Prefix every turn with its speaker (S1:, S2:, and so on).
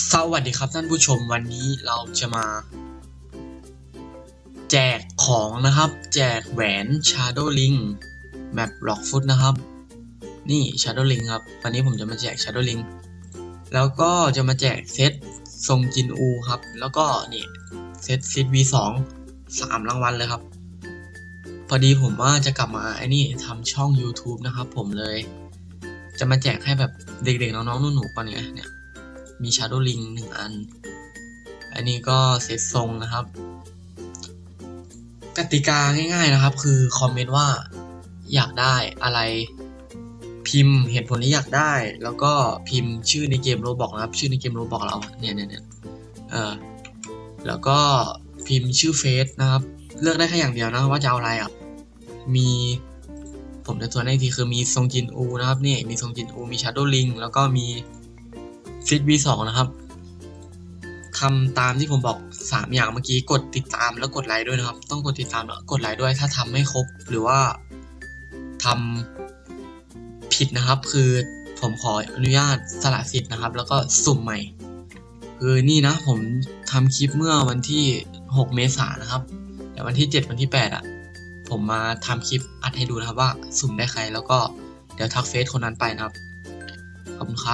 S1: สวัสดีครับท่านผู้ชมวันนี้เราจะมา แจกของนะครับ แจกแหวน Shadow Link แมป Rockfoot นะครับ นี่ Shadow Link ครับ วันนี้ผมจะมาแจก Shadow Link แล้วก็จะมาแจกเซตทรงจินอูครับ แล้วก็นี่เซตซิด V2 สามรางวัลเลยครับ พอดีผมว่าจะกลับมาไอ้นี่ทำช่อง YouTube นะครับ ผมเลย จะมาแจกให้แบบเด็กๆน้องๆหนูๆปะเนี่ยเนี่ย มี Shadow Link หนึ่งอัน อันนี้ก็เซตทรงนะครับ กติกาง่ายๆนะครับ คือคอมเมนต์ว่าอยากได้อะไรพิมพ์เหตุผลที่อยากได้ แล้วก็พิมพ์ชื่อในเกมโรบอกนะครับ ชื่อในเกมโรบอกเราเนี่ยเนี่ยเนี่ยเออแล้วก็พิมพ์ชื่อเฟซนะครับ เลือกได้แค่อย่างเดียวนะว่าจะเอาอะไรอะมีผมจะทวนให้อีกทีคือมีทรงจินอูนะครับนี่มีทรงจินอูมี Shadow Link แล้วก็มี ฟิต V2 นะครับทำตามที่ผมบอก 3 อย่างเมื่อกี้กดติดตามแล้วกดไลค์ด้วยนะครับ ต้องกดติดตามแล้วกดไลค์ด้วย ถ้าทำไม่ครบหรือว่าทำผิดนะครับ คือผมขออนุญาตสละสิทธิ์นะครับ แล้วก็สุ่มใหม่ คือนี่นะผมทำคลิปเมื่อวันที่ 6 เมษายนนะครับ แต่วันที่ 7 วันที่ 8อะผมมาทำคลิปอัดให้ดูนะครับว่าสุ่มได้ใคร แล้วก็เดี๋ยวทักเฟซคนนั้นไปนะครับขอบคุณครับ